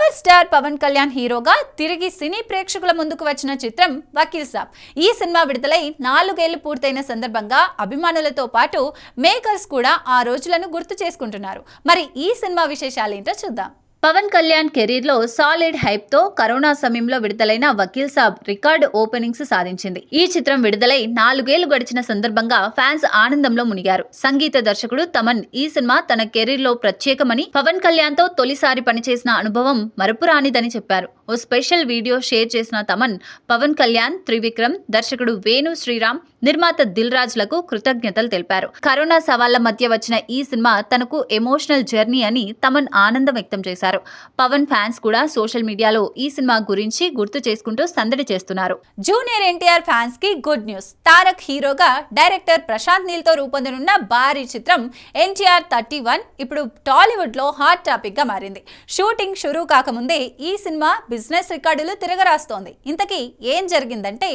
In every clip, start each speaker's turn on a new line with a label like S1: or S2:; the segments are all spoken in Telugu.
S1: పవర్ స్టార్ పవన్ కళ్యాణ్ హీరోగా తిరిగి సినీ ప్రేక్షకుల ముందుకు వచ్చిన చిత్రం వకీల్ సాబ్. ఈ సినిమా విడుదలై నాలుగేళ్ళు పూర్తయిన సందర్భంగా అభిమానులతో పాటు మేకర్స్ కూడా ఆ రోజులను గుర్తు చేసుకుంటున్నారు. మరి ఈ సినిమా విశేషాలేంటో చూద్దాం. పవన్ కళ్యాణ్ కెరీర్లో సాలిడ్ హైప్తో కరోనా సమయంలో విడుదలైన వకీల్ సాబ్ రికార్డు ఓపెనింగ్స్ సాధించింది. ఈ చిత్రం విడుదలై నాలుగేళ్ళు గడిచిన సందర్భంగా ఫ్యాన్స్ ఆనందంలో మునిగారు. సంగీత దర్శకుడు తమన్ ఈ సినిమా తన కెరీర్లో ప్రత్యేకమని పవన్ కళ్యాణ్తో తొలిసారి పనిచేసిన అనుభవం మరపురానిదని చెప్పారు. ఓ స్పెషల్ వీడియో షేర్ చేసిన తమన్ పవన్ కళ్యాణ్ త్రివిక్రమ్ దర్శకుడు వేణు శ్రీరామ్ నిర్మాత దిల్ రాజ్లకు కృతజ్ఞతలు తెలిపారు. కరోనా సవాళ్ళ మధ్య వచ్చిన ఈ సినిమా తనకు ఎమోషనల్ జర్నీ అని తమన్ ఆనందం వ్యక్తం చేశారు. పవన్ ఫ్యాన్స్ కూడా సోషల్ మీడియాలో ఈ సినిమా గురించి గుర్తు చేసుకుంటూ సందడి చేస్తున్నారు. జూనియర్ ఎన్టీఆర్ ఫ్యాన్స్కి గుడ్ న్యూస్. తారక్ హీరోగా డైరెక్టర్ ప్రశాంత్ నీల్తో రూపొందనున్న భారీ చిత్రం ఎన్టీఆర్ థర్టీ వన్ ఇప్పుడు టాలీవుడ్లో హాట్ టాపిక్గా మారింది. షూటింగ్ షురూ కాకముందే ఈ సినిమా బిజినెస్ రికార్డులు తిరగరాస్తోంది. ఇంతకీ ఏం జరిగిందంటే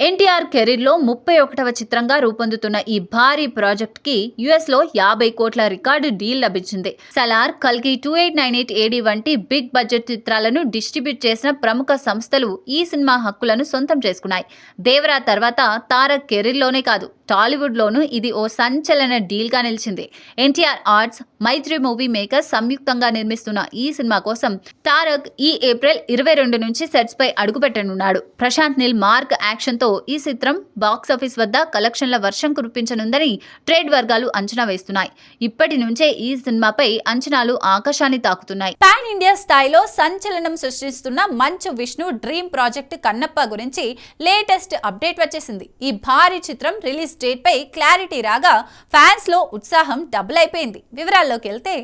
S1: ఎన్టీఆర్ కెరీర్లో ముప్పై ఒకటవ చిత్రంగా రూపొందుతున్న ఈ భారీ ప్రాజెక్ట్కి యుఎస్లో యాభై కోట్ల రికార్డు డీల్ లభించింది. సలార్ కల్కి two eight nine eight AD వంటి బిగ్ బడ్జెట్ చిత్రాలను డిస్ట్రిబ్యూట్ చేసిన ప్రముఖ సంస్థలు ఈ సినిమా హక్కులను సొంతం చేసుకున్నాయి. దేవరా తర్వాత తారక్ కెరీర్లోనే కాదు టాలీవుడ్లోనూ ఇది ఓ సంచలన డీల్గా నిలిచింది. NTR arts Mythri movie makers సంయుక్తంగా నిర్మిస్తున్న ఈ సినిమా కోసం తారక్ ఈ ఏప్రిల్ ఇరవై రెండు నుంచి సెట్స్ పై అడుగుపెట్టనున్నాడు. ప్రశాంత్ నిల్ మార్క్ యాక్షన్తో ఈ చిత్రం బాక్స్ ఆఫీస్ వద్ద కలెక్షన్ల వర్షం కురిపించనుందని ట్రేడ్ వర్గాలు అంచనా వేస్తున్నాయి. ఇప్పటి నుంచే ఈ సినిమాపై అంచనాలు ఆకాశాన్ని తాకుతున్నాయి. పాన్ ఇండియా స్థాయిలో సంచలనం సృష్టిస్తున్న మంచు విష్ణు డ్రీమ్ ప్రాజెక్ట్ కన్నప్ప గురించి లేటెస్ట్ అప్డేట్ వచ్చేసింది. ఈ భారీ చిత్రం రిలీజ్ స్టేట్ పై క్లారిటీ రాగా ఫ్యాన్స్లో ఉత్సాహం డబుల్ అయిపోయింది. వివరాల్లోకి వెళ్తే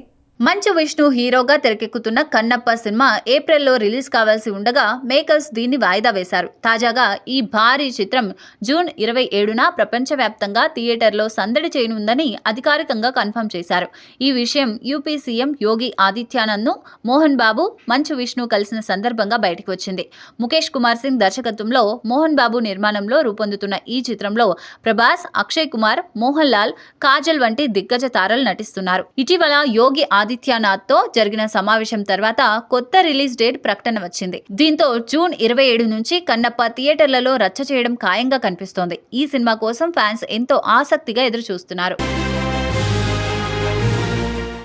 S1: మంచు విష్ణు హీరోగా తెరకెక్కుతున్న కన్నప్ప సినిమా ఏప్రిల్లో రిలీజ్ కావాల్సి ఉండగా మేకర్స్ దీన్ని వాయిదా వేశారు. తాజాగా ఈ భారీ చిత్రం జూన్ ఇరవై ఏడున ప్రపంచవ్యాప్తంగా థియేటర్లో సందడి చేయనుందని అధికారికంగా కన్ఫర్మ్ చేశారు. ఈ విషయం యూపీ సీఎం యోగి ఆదిత్యానంద్ను మోహన్ బాబు మంచు విష్ణు కలిసిన సందర్భంగా బయటకు వచ్చింది. ముఖేష్ కుమార్ సింగ్ దర్శకత్వంలో మోహన్ బాబు నిర్మాణంలో రూపొందుతున్న ఈ చిత్రంలో ప్రభాస్ అక్షయ్ కుమార్ మోహన్ లాల్ కాజల్ వంటి దిగ్గజ తారలు నటిస్తున్నారు. ఇటీవల యోగి తో జరిగిన సమావేశం తర్వాత కొత్త రిలీజ్ డేట్ ప్రకటన వచ్చింది. దీంతో జూన్ ఇరవై ఏడు నుంచి కన్నప్ప థియేటర్లలో రచ్చ చేయడం ఖాయంగా కనిపిస్తోంది. ఈ సినిమా కోసం ఫ్యాన్స్ ఎంతో ఆసక్తిగా ఎదురు చూస్తున్నారు